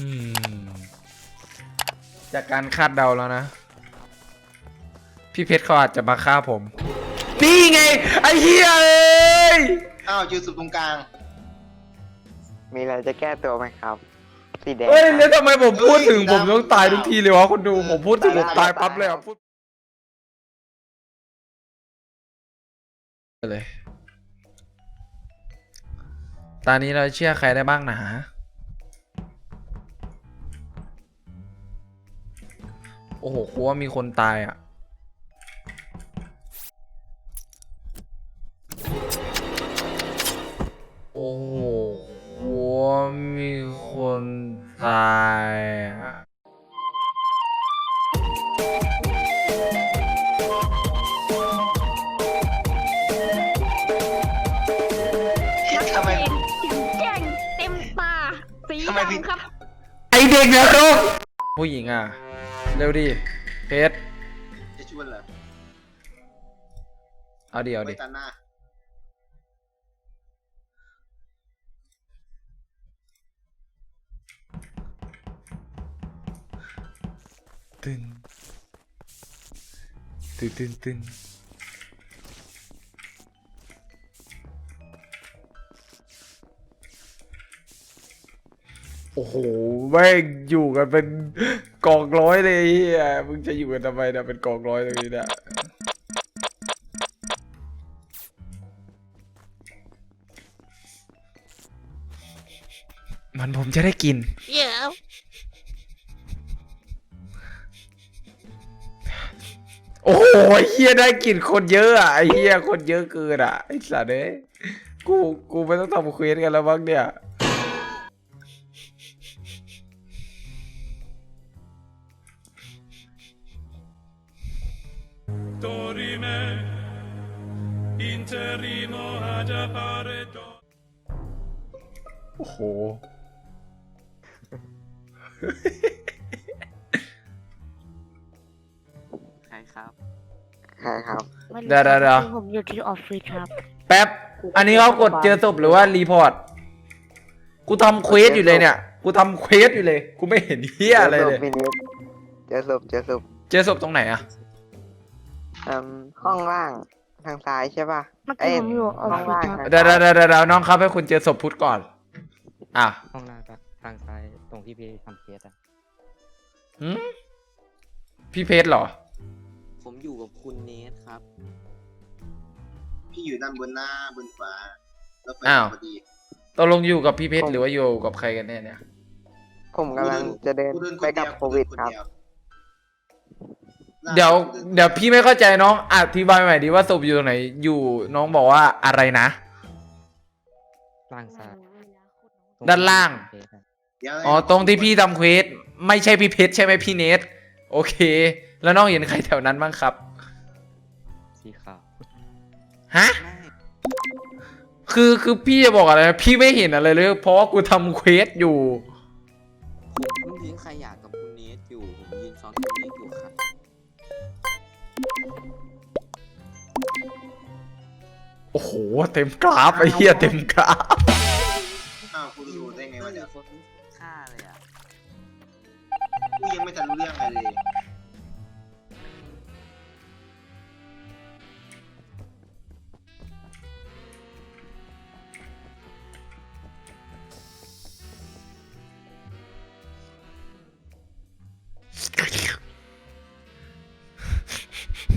อืมจากการคาดเดาแล้วนะ พี่เพชรเขาอาจจะมาฆ่าผม นี่ไง ไอ้เหี้ยเอ้ยอ้าวยืนสุดตรงกลาง มีอะไรจะแก้ตัวไหมครับ สีแดงเฮ้ยคแล้รัวบทำไมผมพูดถึงผมต้องตายทุกทีเลยวะคนดู ผมพูดถึงผมตายปั๊บเลยอะพูดเลย ตอนนี้เราเชื่อใครได้บ้างนะ โอ้โหกลัวมีคนตายอะ โอ้โหกลัวมีคนตายอะทำไมแจ้งเต็มตาสีทำไมผิดดำครับ ไอเด็กนะลูก ผู้หญิงอะ เร็วดิเพชรจะชวนเหรอเอาดิเอาดิไม่ตันหน้าตึนตึนตึนตึน โอ้โหแม่งอยู่กันเป็นกองร้อยเลยไอ้เฮียมึงจะอยู่กันทำไมเนี่ยเป็นกองร้อยตรงนี้เนี่ยมันผมจะได้กิน เดี๋ยวโอ้โหไอ้เฮียได้กลิ่นคนเยอะอะไอ้เฮียคนเยอะเกินอะไอ้สัตว์เอ้ยกูกูไม่ต้องทำเควสกันแล้วบ้างเนี่ย โอ้โห ใครครับใครครับเดี๋ยวเดี๋ยวเดี๋ยว ผมอยู่ที่ออฟฟิศครับ แป๊บ อันนี้เขากดเจอศพหรือว่ารีพอร์ต กูทำเควสอยู่เลยเนี่ย กูทำเควสอยู่เลย กูไม่เห็นเฮียอะไรเลยจศพพี่นิดเจอศพเจอศพเจอศพตรงไหนอะ อืมห้องล่างทางซ้ายใช่ป่ะเมื่อเอ้กี้ยผมอยู่ออฟห้องฟิศล่างครับทางเดี๋ยวซ้าเดี๋ยวยเดี๋ยวเดี๋ยวน้องครับให้คุณเจอศพพุทธก่อน อะห้องน้ำครับทางซ้ายตรงที่พี่ทำเคสอะหืมพี่เพชรเหรอ ผมอยู่กับคุณเนทครับ พี่อยู่ด้านบนหน้าบนขวาแล้วไปอ้าว พอดีตกลงอยู่กับพี่เพชรหรือว่าอยู่กับใครกันแน่เนี่ย ผมกำลังจะเดินกูเดินไปกับนเดียโควิดกูครับเนน เดี๋ยวเดี๋ยวพี่ไม่เข้าใจน้องอธิบายใหม่ดีว่าศพอยู่ตรงไหน อยู่น้องบอกว่าอะไรนะ ล่างซ้ายตรงด้านล่างที่ทำเคสอะเดี๋ยวอ๋อตรงที่พี่ทำเควสไม่ใช่พี่เพชรใช่ไหมพี่เนทโอเค แล้วน้องเห็นใครแถวนั้นบ้างครับ สีขาวฮะ คือคือพี่จะบอกอะไรนะพี่ไม่เห็นอะไรเลย เพราะว่ากูทำเควสอยู่ ผมเพิ่งทิ้งขยะกับคุณเนทอยู่ ผมยืนซ้อนคุณเนทอยู่ครับ โอ้โห เต็มกราฟไอ้เหี้ยเต็มกราฟ อ้าวกูรู้ได้ไงวะเนี่ยคนฆ่าเลยอะกูยังไม่ทันรู้เรื่องอะไรเลย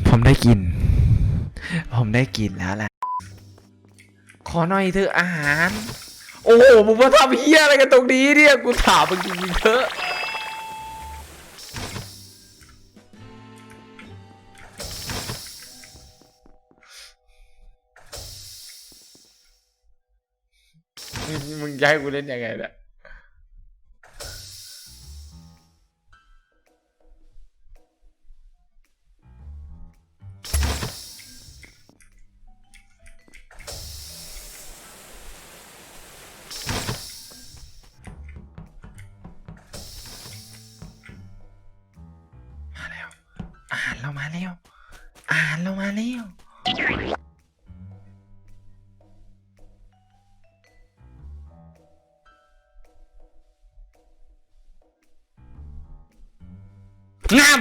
ผมได้กิน ผมได้กินแล้วแหละข อหน่อยเถอะอาหาร โอ้โหมึงมาทำเฮี้ยอะไรกันตรงนี้เนี่ยกูถามมึงจริงๆเถอะมึงมึงจกูเล่นยังไงเนี่ย มาแล้ว อ่านเรามาแล้ว งาม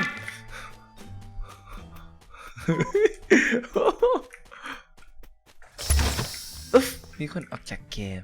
มีคนออกจากเกม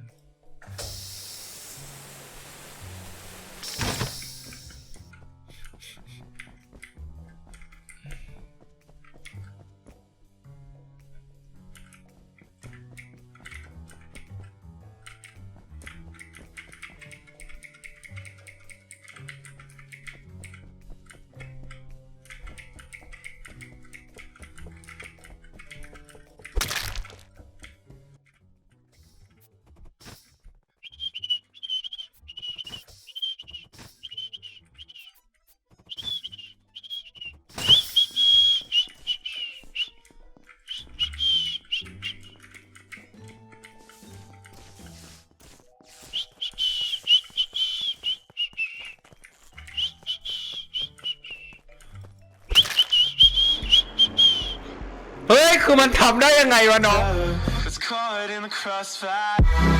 คือมันทำได้ยังไงวะน้อง It's caught in the crossfire. It's caught in the crossfire.